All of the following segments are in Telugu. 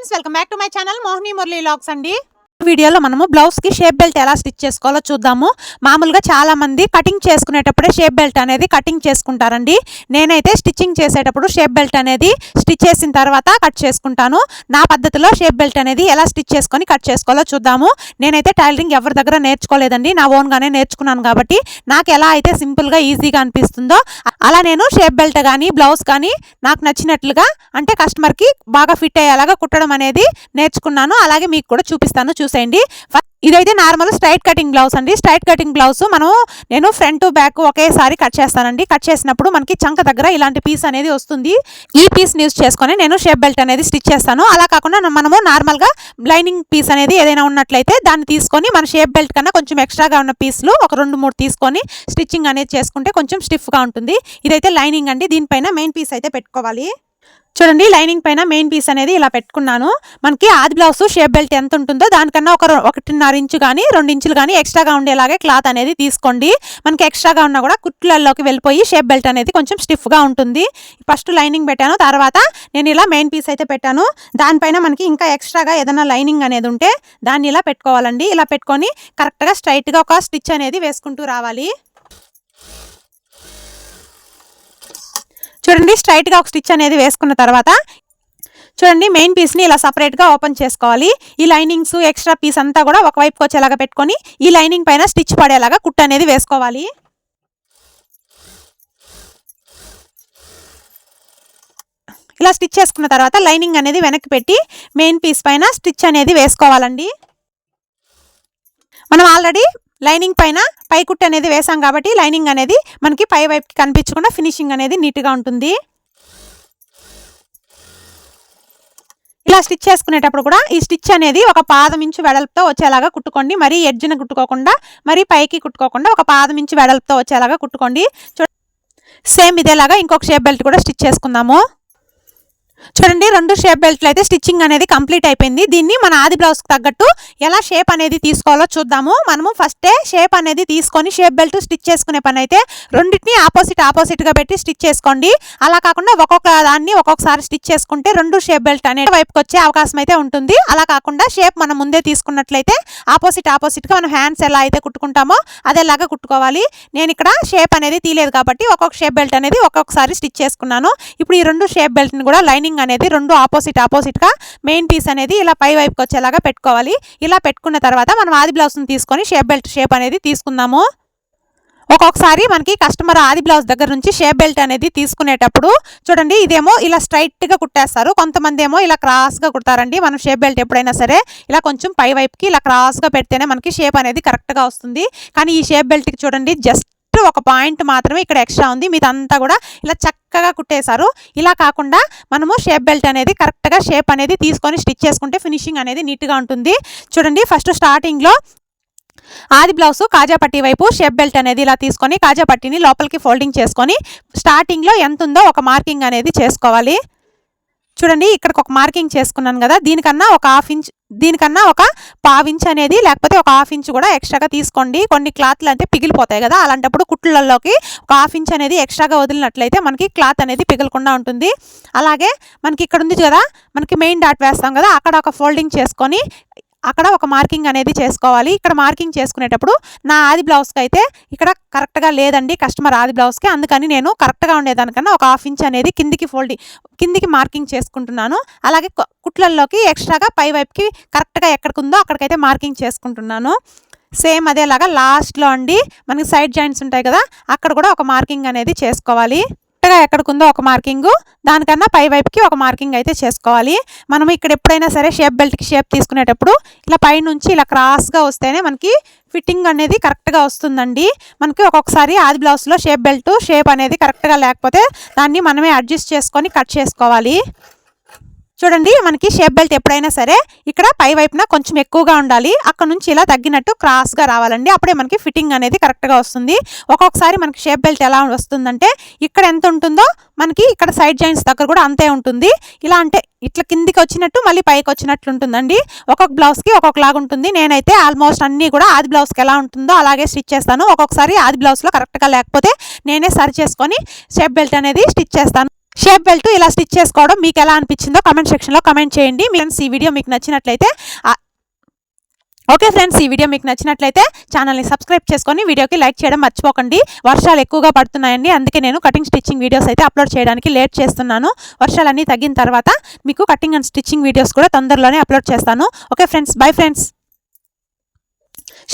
Friends welcome back to my channel Mohini Murali lakhs అండి. వీడియోలో మనము బ్లౌజ్కి షేప్ బెల్ట్ ఎలా స్టిచ్ చేసుకోవాలో చూద్దాము. మామూలుగా చాలా మంది కటింగ్ చేసుకునేటప్పుడే షేప్ బెల్ట్ అనేది కటింగ్ చేసుకుంటారండి. నేనైతే స్టిచ్చింగ్ చేసేటప్పుడు షేప్ బెల్ట్ అనేది స్టిచ్ చేసిన తర్వాత కట్ చేసుకుంటాను. నా పద్ధతిలో షేప్ బెల్ట్ అనేది ఎలా స్టిచ్ చేసుకొని కట్ చేసుకోవాలో చూద్దాము. నేనైతే టైలరింగ్ ఎవరి దగ్గర నేర్చుకోలేదండి. నా ఓన్ గానే నేర్చుకున్నాను కాబట్టి నాకు ఎలా అయితే సింపుల్గా ఈజీగా అనిపిస్తుందో అలా నేను షేప్ బెల్ట్ కానీ బ్లౌజ్ కానీ నాకు నచ్చినట్లుగా అంటే కస్టమర్కి బాగా ఫిట్ అయ్యేలాగా కుట్టడం అనేది నేర్చుకున్నాను. అలాగే మీకు కూడా చూపిస్తాను. చూసేయండి. ఇదైతే నార్మల్ స్ట్రైట్ కటింగ్ బ్లౌజ్ అండి. స్ట్రైట్ కటింగ్ బ్లౌజ్ మనం నేను ఫ్రంట్ బ్యాక్ ఒకేసారి కట్ చేస్తానండి. కట్ చేసినప్పుడు మనకి చంక దగ్గర ఇలాంటి పీస్ అనేది వస్తుంది. ఈ పీస్ యూస్ చేసుకొని నేను షేప్ బెల్ట్ అనేది స్టిచ్ చేస్తాను. అలా కాకుండా మనము నార్మల్గా లైనింగ్ పీస్ అనేది ఏదైనా ఉన్నట్లయితే దాన్ని తీసుకొని మన షేప్ బెల్ట్ కన్నా కొంచెం ఎక్స్ట్రాగా ఉన్న పీస్లు ఒక రెండు మూడు తీసుకొని స్టిచ్చింగ్ అనేది చేసుకుంటే కొంచెం స్టిఫ్గా ఉంటుంది. ఇదైతే లైనింగ్ అండి. దీనిపైన మెయిన్ పీస్ అయితే పెట్టుకోవాలి. చూడండి లైనింగ్ పైన మెయిన్ పీస్ అనేది ఇలా పెట్టుకున్నాను. మనకి ఆది బ్లౌజ్ షేప్ బెల్ట్ ఎంత ఉంటుందో దానికన్నా ఒక ఒకటిన్నర ఇంచు కానీ రెండు ఇంచులు కానీ ఎక్స్ట్రాగా ఉండేలాగే క్లాత్ అనేది తీసుకోండి. మనకి ఎక్స్ట్రాగా ఉన్నా కూడా కుట్లల్లోకి వెళ్ళిపోయి షేప్ బెల్ట్ అనేది కొంచెం స్టిఫ్గా ఉంటుంది. ఫస్ట్ లైనింగ్ పెట్టాను తర్వాత నేను ఇలా మెయిన్ పీస్ అయితే పెట్టాను. దానిపైన మనకి ఇంకా ఎక్స్ట్రాగా ఏదైనా లైనింగ్ అనేది ఉంటే దాన్ని ఇలా పెట్టుకోవాలండి. ఇలా పెట్టుకొని కరెక్ట్గా స్ట్రైట్గా ఒక స్టిచ్ అనేది వేసుకుంటూ రావాలి. చూడండి స్ట్రైట్గా ఒక స్టిచ్ అనేది వేసుకున్న తర్వాత చూడండి మెయిన్ పీస్ని ఇలా సపరేట్గా ఓపెన్ చేసుకోవాలి. ఈ లైనింగ్స్ ఎక్స్ట్రా పీస్ అంతా కూడా ఒకవైపుకి వచ్చేలాగా పెట్టుకొని ఈ లైనింగ్ పైన స్టిచ్ పడేలాగా కుట్టు అనేది వేసుకోవాలి. ఇలా స్టిచ్ చేసుకున్న తర్వాత లైనింగ్ అనేది వెనక్కి పెట్టి మెయిన్ పీస్ పైన స్టిచ్ అనేది వేసుకోవాలండి. మనం ఆల్రెడీ లైనింగ్ పైన పై కుట్టు అనేది వేసాం కాబట్టి లైనింగ్ అనేది మనకి పై వైపుకి కనిపించకుండా ఫినిషింగ్ అనేది నీట్గా ఉంటుంది. ఇలా స్టిచ్ చేసుకునేటప్పుడు కూడా ఈ స్టిచ్ అనేది ఒక పాదం ఇంచు వెడల్పుతో వచ్చేలాగా కుట్టుకోండి. మరీ ఎడ్జ్ని కుట్టుకోకుండా మరీ పైకి కుట్టుకోకుండా ఒక పాదం ఇంచు వెడల్పుతో వచ్చేలాగా కుట్టుకోండి. చూ సేమ్ ఇదేలాగా ఇంకొక షేప్ బెల్ట్ కూడా స్టిచ్ చేసుకుందాము. చూడండి రెండు షేప్ బెల్ట్లు అయితే స్టిచ్చింగ్ అనేది కంప్లీట్ అయిపోయింది. దీన్ని మన ఆది బ్లౌజ్కి తగ్గట్టు ఎలా షేప్ అనేది తీసుకోవాలో చూద్దాము. మనము ఫస్టే షేప్ అనేది తీసుకొని షేప్ బెల్ట్ స్టిచ్ చేసుకునే పని అయితే రెండింటిని ఆపోజిట్ ఆపోజిట్గా పెట్టి స్టిచ్ చేసుకోండి. అలా కాకుండా ఒక్కొక్క దాన్ని ఒక్కొక్కసారి స్టిచ్ చేసుకుంటే రెండు షేప్ బెల్ట్ అనేది వైపుకి వచ్చే అవకాశం అయితే ఉంటుంది. అలా కాకుండా షేప్ మనం ముందే తీసుకున్నట్లయితే ఆపోజిట్ ఆపోజిట్గా మనం హ్యాండ్స్ ఎలా అయితే కుట్టుకుంటామో అదేలాగా కుట్టుకోవాలి. నేను ఇక్కడ షేప్ అనేది తీయలేదు కాబట్టి ఒక్కొక్క షేప్ బెల్ట్ అనేది ఒక్కొక్కసారి స్టిచ్ చేసుకున్నాను. ఇప్పుడు ఈ రెండు షేప్ బెల్ట్ని కూడా లైనింగ్ అనేది రెండు ఆపోజిట్ ఆపోజిట్గా మెయిన్ పీస్ అనేది ఇలా పై వైపుకి వచ్చేలాగా పెట్టుకోవాలి. ఇలా పెట్టుకున్న తర్వాత మనం ఆది బ్లౌజ్ని తీసుకొని షేప్ బెల్ట్ షేప్ అనేది తీసుకుందాము. ఒక్కొక్కసారి మనకి కస్టమర్ ఆది బ్లౌజ్ దగ్గర నుంచి షేప్ బెల్ట్ అనేది తీసుకునేటప్పుడు చూడండి ఇదేమో ఇలా స్ట్రైట్గా కుట్టేస్తారు. కొంతమంది ఏమో ఇలా క్రాస్గా కుడతారండి. మనం షేప్ బెల్ట్ ఎప్పుడైనా సరే ఇలా కొంచెం పై వైపుకి ఇలా క్రాస్గా పెడితేనే మనకి షేప్ అనేది కరెక్ట్గా వస్తుంది. కానీ ఈ షేప్ బెల్ట్కి చూడండి జస్ట్ ఒక పాయింట్ మాత్రమే ఇక్కడ ఎక్స్ట్రా ఉంది. మీదంతా కూడా ఇలా చక్కగా కుట్టేశారు. ఇలా కాకుండా మనము షేప్ బెల్ట్ అనేది కరెక్ట్గా షేప్ అనేది తీసుకొని స్టిచ్ చేసుకుంటే ఫినిషింగ్ అనేది నీట్గా ఉంటుంది. చూడండి ఫస్ట్ స్టార్టింగ్లో ఆది బ్లౌజ్ కాజాపట్టి వైపు షేప్ బెల్ట్ అనేది ఇలా తీసుకొని కాజాపట్టిని లోపలికి ఫోల్డింగ్ చేసుకొని స్టార్టింగ్లో ఎంత ఉందో ఒక మార్కింగ్ అనేది చేసుకోవాలి. చూడండి ఇక్కడికి ఒక మార్కింగ్ చేసుకున్నాను కదా దీనికన్నా ఒక హాఫ్ ఇంచ్ దీనికన్నా ఒక పావు అనేది లేకపోతే ఒక హాఫ్ ఇంచ్ కూడా ఎక్స్ట్రాగా తీసుకోండి. కొన్ని క్లాత్లు అంటే పిగిలిపోతాయి కదా అలాంటప్పుడు కుట్లలోకి ఒక హాఫ్ ఇంచ్ అనేది ఎక్స్ట్రాగా వదిలినట్లయితే మనకి క్లాత్ అనేది పిగలకుండా ఉంటుంది. అలాగే మనకి ఇక్కడ ఉంది కదా మనకి మెయిన్ డాట్ వేస్తాం కదా అక్కడ ఒక ఫోల్డింగ్ చేసుకొని అక్కడ ఒక మార్కింగ్ అనేది చేసుకోవాలి. ఇక్కడ మార్కింగ్ చేసుకునేటప్పుడు నా ఆది బ్లౌజ్కి అయితే ఇక్కడ కరెక్ట్గా లేదండి కస్టమర్ ఆది బ్లౌజ్కి. అందుకని నేను కరెక్ట్గా ఉండేదానికన్నా ఒక హాఫ్ ఇంచ్ అనేది కిందికి ఫోల్డ్ కిందికి మార్కింగ్ చేసుకుంటున్నాను. అలాగే కుట్లల్లోకి ఎక్స్ట్రాగా పై వైపుకి కరెక్ట్గా ఎక్కడికి ఉందో అక్కడికైతే మార్కింగ్ చేసుకుంటున్నాను. సేమ్ అదేలాగా లాస్ట్లో అండి మనకి సైడ్ జాయింట్స్ ఉంటాయి కదా అక్కడ కూడా ఒక మార్కింగ్ అనేది చేసుకోవాలి. కరెక్ట్గా ఎక్కడికి ఉందో ఒక మార్కింగ్ దానికన్నా పై వైపుకి ఒక మార్కింగ్ అయితే చేసుకోవాలి. మనం ఇక్కడ ఎప్పుడైనా సరే షేప్ బెల్ట్కి షేప్ తీసుకునేటప్పుడు ఇలా పైనుంచి ఇలా క్రాస్గా వస్తేనే మనకి ఫిట్టింగ్ అనేది కరెక్ట్గా వస్తుందండి. మనకి ఒక్కొక్కసారి ఆది బ్లౌజ్లో షేప్ బెల్ట్ షేప్ అనేది కరెక్ట్గా లేకపోతే దాన్ని మనమే అడ్జస్ట్ చేసుకొని కట్ చేసుకోవాలి. చూడండి మనకి షేప్ బెల్ట్ ఎప్పుడైనా సరే ఇక్కడ పై వైపున కొంచెం ఎక్కువగా ఉండాలి. అక్కడ నుంచి ఇలా తగ్గినట్టు క్రాస్గా రావాలండి. అప్పుడే మనకి ఫిట్టింగ్ అనేది కరెక్ట్గా వస్తుంది. ఒక్కొక్కసారి మనకి షేప్ బెల్ట్ ఎలా వస్తుందంటే ఇక్కడ ఎంత ఉంటుందో మనకి ఇక్కడ సైడ్ జాయింట్స్ దగ్గర కూడా అంతే ఉంటుంది. ఇలా అంటే ఇట్లా కిందికి వచ్చినట్టు మళ్ళీ పైకి వచ్చినట్లు ఉంటుందండి. ఒక్కొక్క బ్లౌజ్కి ఒక్కొక్కలాగా ఉంటుంది. నేనైతే ఆల్మోస్ట్ అన్నీ కూడా ఆది బ్లౌజ్కి ఎలా ఉంటుందో అలాగే స్టిచ్ చేస్తాను. ఒక్కొక్కసారి ఆది బ్లౌజ్లో కరెక్ట్గా లేకపోతే నేనే సరి చేసుకొని షేప్ బెల్ట్ అనేది స్టిచ్ చేస్తాను. షేప్ బెల్ట్ ఇలా స్టిచ్ చేసుకోవడం మీకు ఎలా అనిపించిందో కమెంట్ సెక్షన్లో కమెంట్ చేయండి. ఫ్రెండ్స్ ఈ వీడియో మీకు నచ్చినట్లయితే ఓకే ఫ్రెండ్స్ ఈ వీడియో మీకు నచ్చినట్లయితే ఛానల్ని సబ్స్క్రైబ్ చేసుకొని వీడియోకి లైక్ చేయడం మర్చిపోకండి. వర్షాలు ఎక్కువగా పడుతున్నాయండి. అందుకే నేను కటింగ్ స్టిచ్చింగ్ వీడియోస్ అయితే అప్లోడ్ చేయడానికి లేట్ చేస్తున్నాను. వర్షాలన్నీ తగ్గిన తర్వాత మీకు కటింగ్ అండ్ స్టిచ్చింగ్ వీడియోస్ కూడా తొందరలోనే అప్లోడ్ చేస్తాను. Okay friends bye friends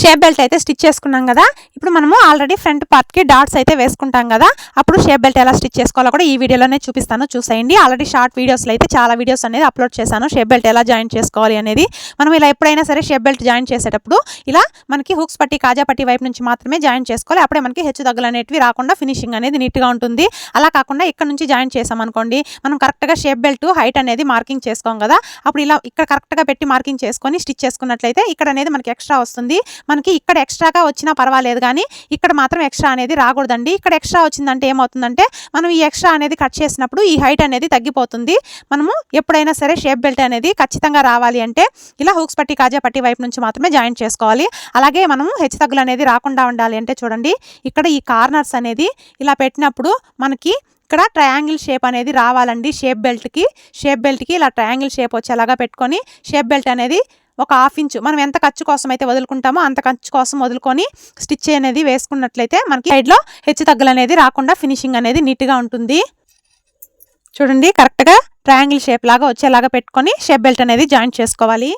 shape belt అయితే స్టిచ్ చేసుకున్నాం కదా. ఇప్పుడు మనము ఆల్రెడీ ఫ్రంట్ పార్ట్కి డాట్స్ అయితే వేసుకుంటాం కదా. అప్పుడు షేప్ బెల్ట్ ఎలా స్టిచ్ చేసుకోవాలో కూడా ఈ వీడియోలోనే చూపిస్తాను చూసేయండి. ఆల్రెడీ షార్ట్ వీడియోస్లో అయితే చాలా వీడియోస్ అనేది అప్లోడ్ చేశాను. షేప్ బెల్ట్ ఎలా జాయిన్ చేసుకోవాలి అనేది. మనం ఇలా ఎప్పుడైనా సరే షేప్ బెల్ట్ జాయిన్ చేసేటప్పుడు ఇలా మనకి హుక్స్ పట్టి కాజా పట్టి వైపు నుంచి మాత్రమే జాయిన్ చేసుకోవాలి. అప్పుడే మనకి హెచ్చు తగ్గులు అనేటివి రాకుండా ఫినిషింగ్ అనేది నీట్గా ఉంటుంది. అలా కాకుండా ఇక్కడ నుంచి జాయిన్ చేసాం అనుకోండి మనం కరెక్ట్గా షేప్ బెల్ట్ హైట్ అనేది మార్కింగ్ చేసుకోం కదా. అప్పుడు ఇలా ఇక్కడ కరెక్ట్గా పెట్టి మార్కింగ్ చేసుకొని స్టిచ్ చేసుకున్నట్లయితే ఇక్కడ అనేది మనకి ఎక్స్ట్రా వస్తుంది. మనకి ఇక్కడ ఎక్స్ట్రాగా వచ్చినా పర్వాలేదు కానీ ఇక్కడ మాత్రం ఎక్స్ట్రా అనేది రాకూడదండి. ఇక్కడ ఎక్స్ట్రా వచ్చిందంటే ఏమవుతుందంటే మనం ఈ ఎక్స్ట్రా అనేది కట్ చేసినప్పుడు ఈ హైట్ అనేది తగ్గిపోతుంది. మనము ఎప్పుడైనా సరే షేప్ బెల్ట్ అనేది ఖచ్చితంగా రావాలి అంటే ఇలా హూక్స్ పట్టి కాజా పట్టి వైపు నుంచి మాత్రమే జాయిన్ చేసుకోవాలి. అలాగే మనము హెచ్చు తగ్గులు అనేది రాకుండా ఉండాలి అంటే చూడండి ఇక్కడ ఈ కార్నర్స్ అనేది ఇలా పెట్టినప్పుడు మనకి ఇక్కడ ట్రయాంగిల్ షేప్ అనేది రావాలండి. షేప్ బెల్ట్కి షేప్ బెల్ట్కి ఇలా ట్రయాంగిల్ షేప్ వచ్చేలాగా పెట్టుకొని షేప్ బెల్ట్ అనేది ఒక హాఫ్ ఇంచు. మనం ఎంత ఖర్చు కోసం అయితే వదులుకుంటామో అంత ఖర్చు కోసం వదులుకొని స్టిచ్ అనేది వేసుకున్నట్లయితే మనకి సైడ్లో హెచ్చు తగ్గులు అనేది రాకుండా ఫినిషింగ్ అనేది నీట్గా ఉంటుంది. చూడండి కరెక్ట్గా ట్రయాంగిల్ షేప్ లాగా వచ్చేలాగా పెట్టుకొని షేప్ బెల్ట్ అనేది జాయింట్ చేసుకోవాలి.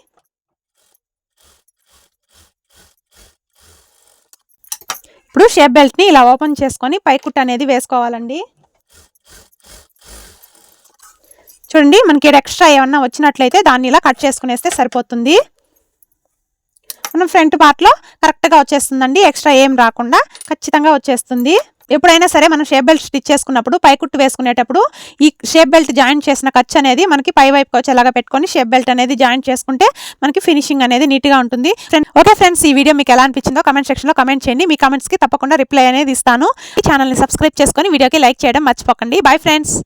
ఇప్పుడు షేప్ బెల్ట్ని ఇలా ఓపెన్ చేసుకొని పైకుట్ అనేది వేసుకోవాలండి. చూడండి మనకి ఇక్కడ ఎక్స్ట్రా ఏమన్నా వచ్చినట్లయితే దాన్ని ఇలా కట్ చేసుకునేస్తే సరిపోతుంది. మనం ఫ్రంట్ పార్ట్లో కరెక్ట్గా వచ్చేస్తుందండి ఎక్స్ట్రా ఏం రాకుండా ఖచ్చితంగా వచ్చేస్తుంది. ఎప్పుడైనా సరే మనం షేప్ బెల్ట్ స్టిచ్ చేసుకున్నప్పుడు పైకుట్టు వేసుకునేటప్పుడు ఈ షేప్ బెల్ట్ జాయింట్ చేసిన ఖర్చు అనేది మనకి పై వైపుకి వచ్చేలాగా పెట్టుకొని షేప్ బెల్ట్ అనేది జాయింట్ చేసుకుంటే మనకి ఫినిషింగ్ అనేది నీట్గా ఉంటుంది. ఫ్రెండ్ ఓకే ఫ్రెండ్స్ ఈ వీడియో మీకు ఎలా అనిపించిందో కమెంట్ సెక్షన్లో కమెంట్ చేయండి. మీ కమెంట్స్కి తప్పకుండా రిప్లై అనేది ఇస్తాను. ఈ ఛానల్ని సబ్స్క్రైబ్ చేసుకొని వీడియోకి లైక్ చేయడం మర్చిపోకండి. Bye friends